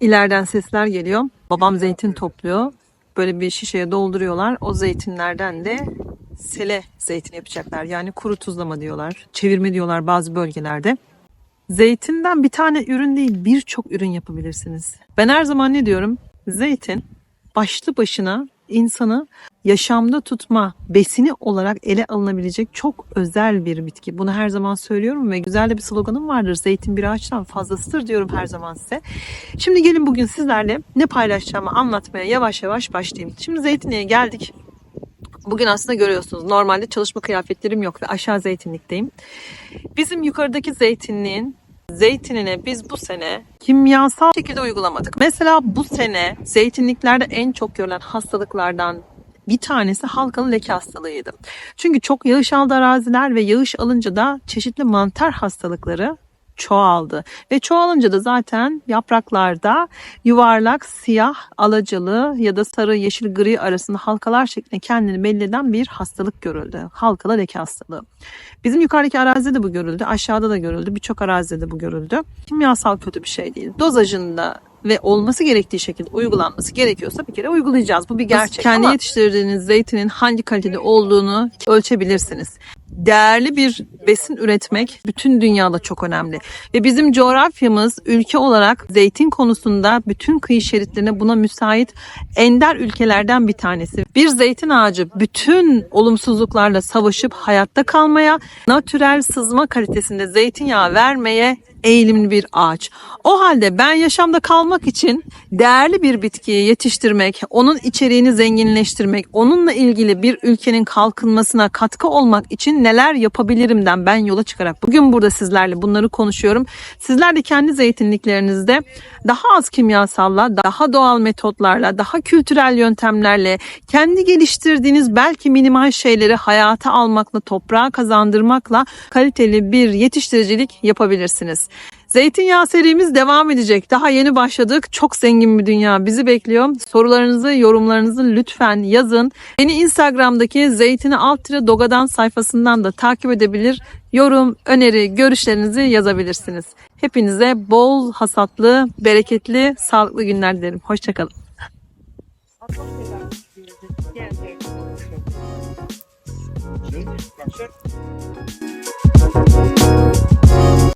İleriden sesler geliyor. Babam zeytin topluyor. Böyle bir şişeye dolduruyorlar. O zeytinlerden de sele zeytin yapacaklar. Yani kuru tuzlama diyorlar. Çevirme diyorlar bazı bölgelerde. Zeytinden bir tane ürün değil birçok ürün yapabilirsiniz. Ben her zaman ne diyorum? Zeytin başlı başına insanı yaşamda tutma besini olarak ele alınabilecek çok özel bir bitki. Bunu her zaman söylüyorum ve güzel de bir sloganım vardır. Zeytin bir ağaçtan fazlasıdır diyorum her zaman size. Şimdi gelin bugün sizlerle ne paylaşacağımı anlatmaya yavaş yavaş başlayayım. Şimdi zeytinliğe geldik. Bugün aslında görüyorsunuz normalde çalışma kıyafetlerim yok ve aşağı zeytinlikteyim. Bizim yukarıdaki zeytinliğin zeytinine biz bu sene kimyasal şekilde uygulamadık. Mesela bu sene zeytinliklerde en çok görülen hastalıklardan bir tanesi halkalı leke hastalığıydı. Çünkü çok yağış aldı araziler ve yağış alınca da çeşitli mantar hastalıkları çoğaldı. Ve çoğalınca da zaten yapraklarda yuvarlak, siyah, alacalı ya da sarı, yeşil, gri arasında halkalar şeklinde kendini belli eden bir hastalık görüldü. Halkalı leke hastalığı. Bizim yukarıdaki arazide de bu görüldü. Aşağıda da görüldü. Birçok arazide de bu görüldü. Kimyasal kötü bir şey değil. Dozajında ve olması gerektiği şekilde uygulanması gerekiyorsa bir kere uygulayacağız. Bu bir gerçek. Kendi ama- yetiştirdiğiniz zeytinin hangi kalitede olduğunu ölçebilirsiniz. Değerli bir besin üretmek bütün dünyada çok önemli. Ve bizim coğrafyamız ülke olarak zeytin konusunda bütün kıyı şeritlerine buna müsait ender ülkelerden bir tanesi. Bir zeytin ağacı bütün olumsuzluklarla savaşıp hayatta kalmaya, natürel sızma kalitesinde zeytinyağı vermeye eğilimli bir ağaç. O halde ben yaşamda kalmak için değerli bir bitkiyi yetiştirmek, onun içeriğini zenginleştirmek, onunla ilgili bir ülkenin kalkınmasına katkı olmak için neler yapabilirimden ben yola çıkarak bugün burada sizlerle bunları konuşuyorum. Sizler de kendi zeytinliklerinizde daha az kimyasalla, daha doğal metotlarla, daha kültürel yöntemlerle kendi geliştirdiğiniz belki minimal şeyleri hayata almakla, toprağa kazandırmakla kaliteli bir yetiştiricilik yapabilirsiniz. Zeytinyağı serimiz devam edecek. Daha yeni başladık. Çok zengin bir dünya bizi bekliyor. Sorularınızı, yorumlarınızı lütfen yazın. Beni Instagram'daki Zeytini Alt Tire Dogadan sayfasından da takip edebilir. Yorum, öneri, görüşlerinizi yazabilirsiniz. Hepinize bol hasatlı, bereketli, sağlıklı günler dilerim. Hoşçakalın. Şey,